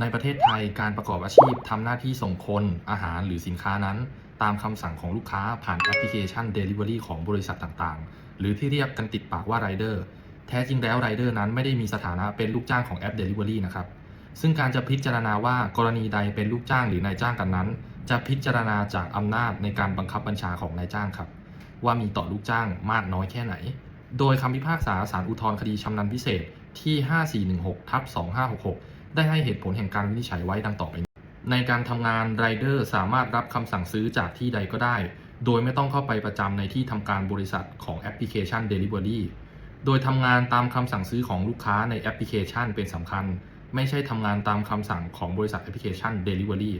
ในประเทศไทยการประกอบอาชีพทำหน้าที่ส่งคนอาหารหรือสินค้านั้น ตามคำสั่งของลูกค้าผ่านแอปพลิเคชัน Delivery ของบริษัทต่างๆ หรือที่เรียกกันติดปากว่า Rider แท้จริงแล้วไรเดอร์นั้นไม่ได้มีสถานะเป็นลูกจ้างของแอป Delivery นะครับซึ่งการจะพิจารณาว่ากรณีใดเป็นลูกจ้างหรือนายจ้างกันนั้น จะพิจารณาจากอำนาจในการบังคับบัญชาของนายจ้างครับ ว่ามีต่อลูกจ้างมากน้อยแค่ไหน โดยคำพิพากษาศาลอุทธรณ์คดีชำนาญพิเศษที่ 5416ทับ2566 ได้ให้เหตุผลแห่งการวินิจฉัยไว้ดังต่อไปนี้ในการทำงานไรเดอร์สามารถรับคำสั่งซื้อจากที่ใดก็ได้ โดยไม่ต้องเข้าไปประจำในที่ทำการบริษัทของแอปพลิเคชัน Delivery โดยทำงานตามคำสั่งซื้อของลูกค้าในแอปพลิเคชันเป็นสำคัญ ไม่ใช่ทำงานตามคำสั่งของบริษัทแอปพลิเคชัน Delivery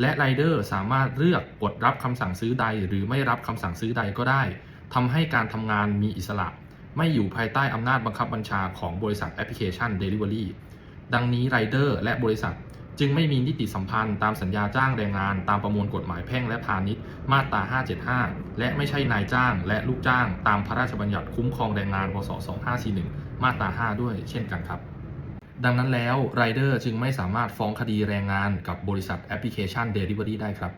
และไรเดอร์สามารถเลือกกดรับคำสั่งซื้อใด หรือไม่รับคำสั่งซื้อใดก็ได้ทำให้การทำงานมีอิสระ ไม่อยู่ภายใต้อำนาจบังคับบัญชาของบริษัทแอปพลิเคชัน Delivery ดังนี้ไรเดอร์และบริษัท จึงไม่มีนิติสัมพันธ์ตามสัญญาจ้างแรงงานตามประมวลกฎหมายแพ่งและพาณิชย์มาตรา 575 และไม่ใช่นายจ้างและลูกจ้างตามพระราชบัญญัติคุ้มครองแรงงานพศ 2541 มาตรา 5 ด้วยเช่นกันครับ ดังนั้นแล้วไรเดอร์จึงไม่สามารถฟ้องคดีแรงงานกับบริษัทแอปพลิเคชัน Delivery ได้ครับ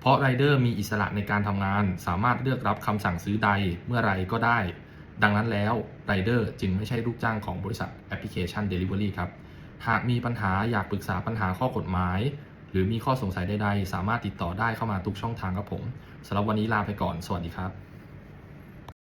เพราะไรเดอร์มีอิสระในการทำงาน สามารถเลือกรับคำสั่งซื้อใดเมื่อไรก็ได้ ดังนั้นแล้วไรเดอร์จึงไม่ใช่ลูกจ้างของบริษัทแอปพลิเคชัน Delivery ครับ หากมีปัญหาอยากปรึกษาปัญหาข้อกฎหมาย หรือมีข้อสงสัยใดๆ สามารถติดต่อได้เข้ามาทุกช่องทางครับผมสำหรับวันนี้ลาไปก่อน สวัสดีครับ